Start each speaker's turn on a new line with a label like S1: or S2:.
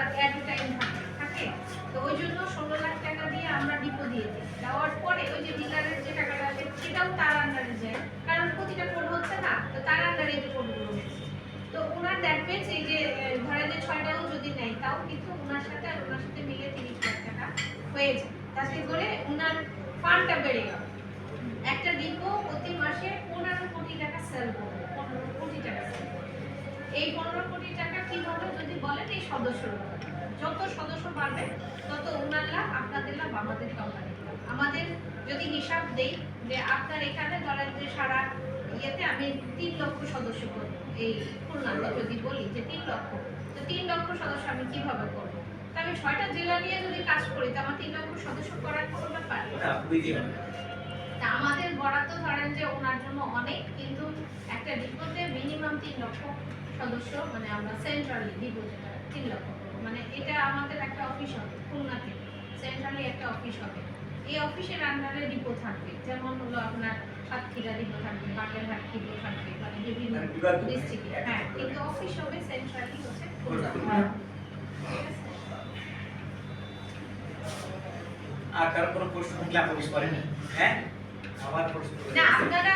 S1: আর এট থাকে। থাকে তো ওই জন্য ষোলো লাখ টাকা দিয়ে আমরা ডিপো দিয়ে দিই। দেওয়ার পরে ওই যে ডিলারের যে টাকাটা আসে সেটাও তার আন্ডারে যায়। কারণ প্রতিটা কোড হচ্ছে না, তো তার আন্ডারে যে কোডগুলো তো ওনার দেখবেন এই যে ধরেন যে ছয়টাও যদি নেয়, তাও কিন্তু ওনার সাথে আর ওনার সাথে মিলে তিরিশ লাখ টাকা হয়ে যায়। তাতে করে ওনার ফান্ডটা বেড়ে গেল। একটা ডিপো প্রতি মাসে পনেরো কোটি টাকা সেল করবে, পনেরো কোটি টাকা। এই পনেরো কোটি টাকা কীভাবে যদি বলেন এই সদস্যর উপর। যত সদস্য বাড়বে তত ওনার লাভ আপনাদের লাভ আমাদের কোম্পানির লাভ আমাদের যদি হিসাব দেই যে আপনার এখানে ধরেন যে সারা ইয়েতে আমি তিন লক্ষ সদস্য করব এই খুলনাতে যদি বলি যে তিন লক্ষ তো তিন লক্ষ সদস্য আমি কীভাবে করব তা আমি ছয়টা জেলা নিয়ে যদি কাজ করি তো আমার তিন লক্ষ সদস্য করার কোনো ব্যাপার। তা আমাদের বরাদ্দ ধরেন যে ওনার জন্য অনেক কিন্তু একটা ডিপোতে মিনিমাম তিন লক্ষ সদস্য মানে আমরা সেন্ট্রালি ডিপো যেটা তিন লক্ষ মানে এটা আমাদের একটা অফিস হবে খুলনাতে। সেন্ট্রালি একটা অফিস হবে। এই অফিসের আন্ডারে ডিপো থাকবে। যেমন হলো আপনার সাতক্ষীরা ডিপো থাকবে বাগেরহাট ডিপো থাকবে মানে বিভিন্ন
S2: মানে
S1: ডিস্ট্রিক্টে হ্যাঁ কিন্তু অফিস হবে সেন্ট্রালি হচ্ছে?
S2: আর কারও কোনো প্রশ্ন থাকলে আপনি করেন হ্যাঁ? আবার প্রশ্ন।
S1: না আপনারা